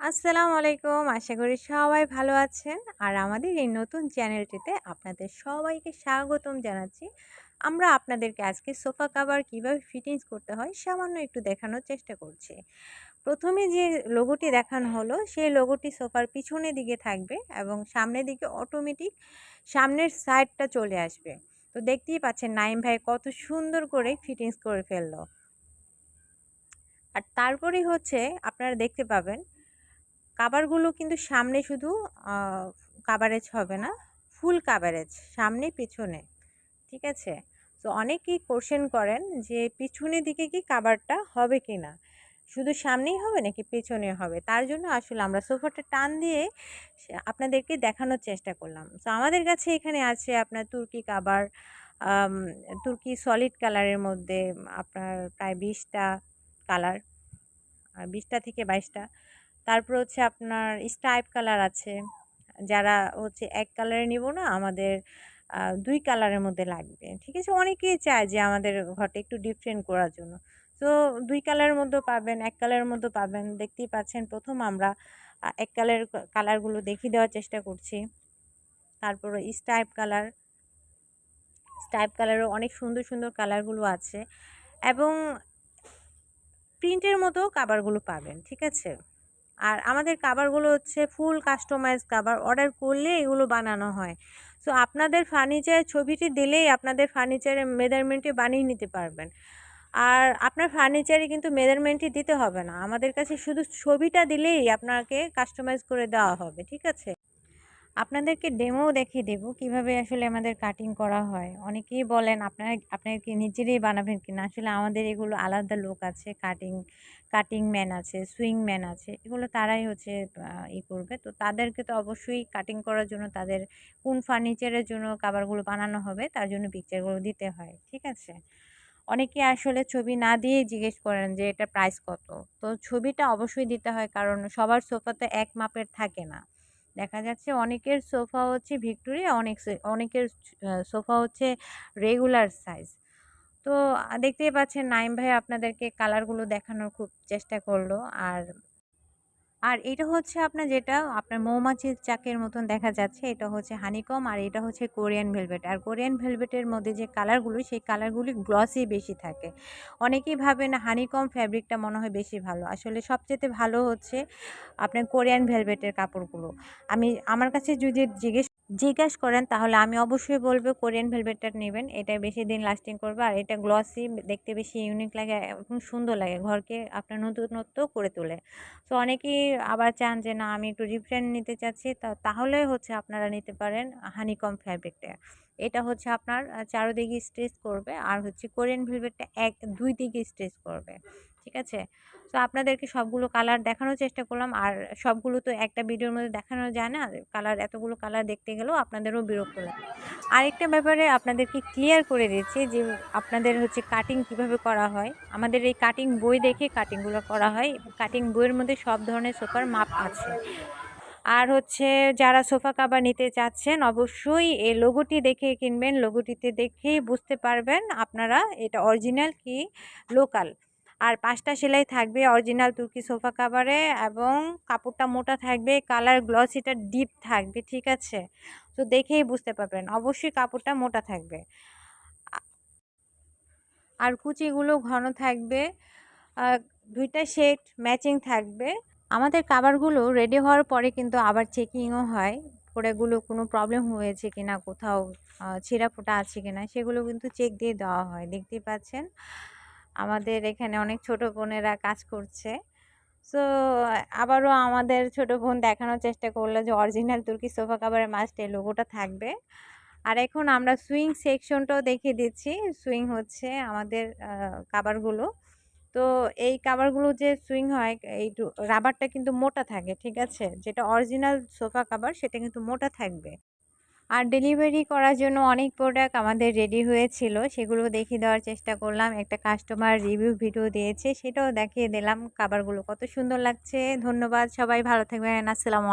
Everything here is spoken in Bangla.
আসসালামু আলাইকুম। আশা করি সবাই ভালো আছেন। আর আমাদের এই নতুন চ্যানেলটিতে আপনাদের সবাইকে স্বাগতম জানাচ্ছি। আমরা আপনাদেরকে আজকে সোফা কাভার কীভাবে ফিটিংস করতে হয় সামান্য একটু দেখানোর চেষ্টা করছি। প্রথমে যে লোগোটি দেখানো হলো, সেই লোগোটি সোফার পিছনের দিকে থাকবে এবং সামনের দিকে অটোমেটিক সামনের সাইডটা চলে আসবে। তো দেখতেই পাচ্ছেন নাইম ভাই কত সুন্দর করে ফিটিংস করে ফেলল। আর তারপরেই হচ্ছে আপনারা দেখতে পাবেন কাবারগুলো কিন্তু সামনে শুধু কাভারেজ হবে না, ফুল কাভারেজ সামনে, পিছনে, ঠিক আছে? তো অনেকেই কোশ্চেন করেন যে পিছনের দিকে কি কাবারটা হবে কি না? শুধু সামনেই হবে নাকি পেছনে হবে? তার জন্য আসলে আমরা সোফাটা টান দিয়ে আপনাদেরকে দেখানোর চেষ্টা করলাম। তো আমাদের কাছে এখানে আছে আপনার তুর্কি কাবার তুর্কি সলিড কালারের মধ্যে আপনার প্রায় বিশটা কালার বিশটা থেকে বাইশটা। তারপর হচ্ছে আপনার স্টাইপ কালার আছে। যারা হচ্ছে এক কালারে নিব না, আমাদের দুই কালারের মধ্যে লাগবে, ঠিক আছে? অনেকেই চায় যে আমাদের ঘরটা একটু ডিফারেন্ট করার জন্য। তো দুই কালারের মধ্যেও পাবেন, এক কালারের মধ্যেও পাবেন। দেখতেই পাচ্ছেন, প্রথম আমরা এক কালার কালারগুলো দেখিয়ে দেওয়ার চেষ্টা করছি। তারপর স্টাইপ কালার স্টাইপ কালারও অনেক সুন্দর সুন্দর কালারগুলো আছে। এবং প্রিন্টের মতো কাবারগুলো পাবেন, ঠিক আছে? আর আমাদের কাবারগুলো হচ্ছে ফুল কাস্টমাইজ কাবার অর্ডার করলে এগুলো বানানো হয়। সো আপনাদের ফার্নিচারের ছবিটি দিলেই আপনাদের ফার্নিচারের মেজারমেন্টে বানিয়ে নিতে পারবেন। আর আপনার ফার্নিচারে কিন্তু মেজারমেন্টই দিতে হবে না। আমাদের কাছে শুধু ছবিটা দিলেই আপনাকে কাস্টমাইজ করে দেওয়া হবে, ঠিক আছে? আপনাদেরকে ডেমো দেখিয়ে দেবো কীভাবে আসলে আমাদের কাটিং করা হয়। অনেকেই বলেন, আপনারা আপনারা কি নিজেরাই বানাবেন কিনা? আসলে আমাদের এগুলো আলাদা লোক আছে কাটিং কাটিং ম্যান আছে সুইং ম্যান আছে, এগুলো তারাই হচ্ছে ই করবে। তো তাদেরকে তো অবশ্যই কাটিং করার জন্য তাদের কোন ফার্নিচারের জন্য কাবারগুলো বানানো হবে, তার জন্য পিকচারগুলো দিতে হয়, ঠিক আছে? অনেকে আসলে ছবি না দিয়েই জিজ্ঞেস করেন যে, এটা প্রাইস কত? তো ছবিটা অবশ্যই দিতে হয়, কারণ সবার সোফা তো এক মাপের থাকে না। দেখা যাচ্ছে অনেকের সোফা হচ্ছে ভিক্টোরিয়া, অনেক অনেকের সোফা হচ্ছে রেগুলার সাইজ। তো দেখতেই পাচ্ছেন নাইম ভাই আপনাদেরকে কালারগুলো দেখানোর খুব চেষ্টা করল। আর আর এটা হচ্ছে আপনার যেটা, আপনার মৌমাছির চাকের মতন দেখা যাচ্ছে, এটা হচ্ছে হানিকম আর এটা হচ্ছে কোরিয়ান ভেলভেট। আর কোরিয়ান ভেলভেটের মধ্যে যে কালারগুলো, সেই কালারগুলি গ্লসি বেশি থাকে। অনেকেই ভাবেন হানিকম ফ্যাব্রিকটা মনে হয় বেশি ভালো। আসলে সবচেয়ে ভালো হচ্ছে আপনার কোরিয়ান ভেলভেটের কাপড়গুলো। আমি, আমার কাছে যদি জিজ্ঞেস জিজ্ঞাসা করেন, তাহলে আমি অবশ্যই বলব কোরিয়ান ভেলভেটটা নেবেন। এটা বেশি দিন লাস্টিং করবে আর এটা গ্লসি দেখতে বেশি ইউনিক লাগে এবং সুন্দর লাগে। ঘরকে আপনার নতুনত্ব করে তোলে। তো অনেকেই আবার চান যে, না, আমি একটু ডিফারেন্ট নিতে চাচ্ছি। তাহলে হচ্ছে আপনারা নিতে পারেন হানিকম ফ্যাব্রিকটা এটা হচ্ছে আপনার চারোদিকে স্ট্রেচ করবে আর হচ্ছে কোরিয়ান ভেলভেটটা এক, দুই দিকে স্ট্রেচ করবে। ঠিক আছে? তো আপনাদেরকে সবগুলো কালার দেখানোর চেষ্টা করলাম। আর সবগুলো তো একটা ভিডিওর মধ্যে দেখানো যায় না। কালার এতগুলো কালার দেখতে গেলেও আপনাদেরও বিরক্ত লাগে। আরেকটা ব্যাপারে আপনাদেরকে ক্লিয়ার করে দিচ্ছি যে আপনাদের হচ্ছে কাটিং কীভাবে করা হয়। আমাদের এই কাটিং বই দেখে কাটিংগুলো করা হয়। কাটিং বইয়ের মধ্যে সব ধরনের সোফার মাপ আছে। আর হচ্ছে যারা সোফা কাভার নিতে চাচ্ছেন, অবশ্যই এই লোগোটি দেখে কিনবেন। লোগোটিতে দেখেই বুঝতে পারবেন আপনারা এটা অরিজিনাল কি লোকাল আর পাঁচটা সেলাই থাকবে অরিজিনাল তুর্কি সোফা কাভারে এবং কাপড়টা মোটা থাকবে কালার গ্লসিটা ডিপ থাকবে, ঠিক আছে? তো দেখেই বুঝতে পারবেন, অবশ্যই কাপড়টা মোটা থাকবে। আর কুচিগুলো ঘন থাকবে দুইটা শেড ম্যাচিং থাকবে। আমাদের কাবারগুলো রেডি হওয়ার পরে কিন্তু আবার চেকিংও হয় পরেগুলো কোনো প্রবলেম হয়েছে কিনা, কোথাও ছিঁড়া ফোটা আছে কিনা, সেগুলো কিন্তু চেক দিয়ে দেওয়া হয়, দেখতেই পাচ্ছেন? আমাদের এখানে অনেক ছোট বোনেরা কাজ করছে। সো আবারও আমাদের ছোট বোন দেখানোর চেষ্টা করল যে অরিজিনাল তুর্কি সোফা কাভারের মাস্টে লোগোটা থাকবে। আর এখন আমরা সুইং সেকশনটাও দেখিয়ে দিচ্ছি। সুইং হচ্ছে আমাদের কাবারগুলো তো এই কাভারগুলো যে সুইং হয়, এই রাবারটা কিন্তু মোটা থাকে, ঠিক আছে? যেটা অরিজিনাল সোফা কাভার সেটা কিন্তু মোটা থাকবে। আর ডেলিভারি করার জন্য অনেক প্রোডাক্ট আমাদের রেডি হয়েছিল, সেগুলো দেখিয়ে দেওয়ার চেষ্টা করলাম। একটা কাস্টমার রিভিউ ভিডিও দিয়েছে, সেটাও দেখিয়ে দিলাম। খাবারগুলো কত সুন্দর লাগছে। ধন্যবাদ, সবাই ভালো থাকবেন। আসসালামু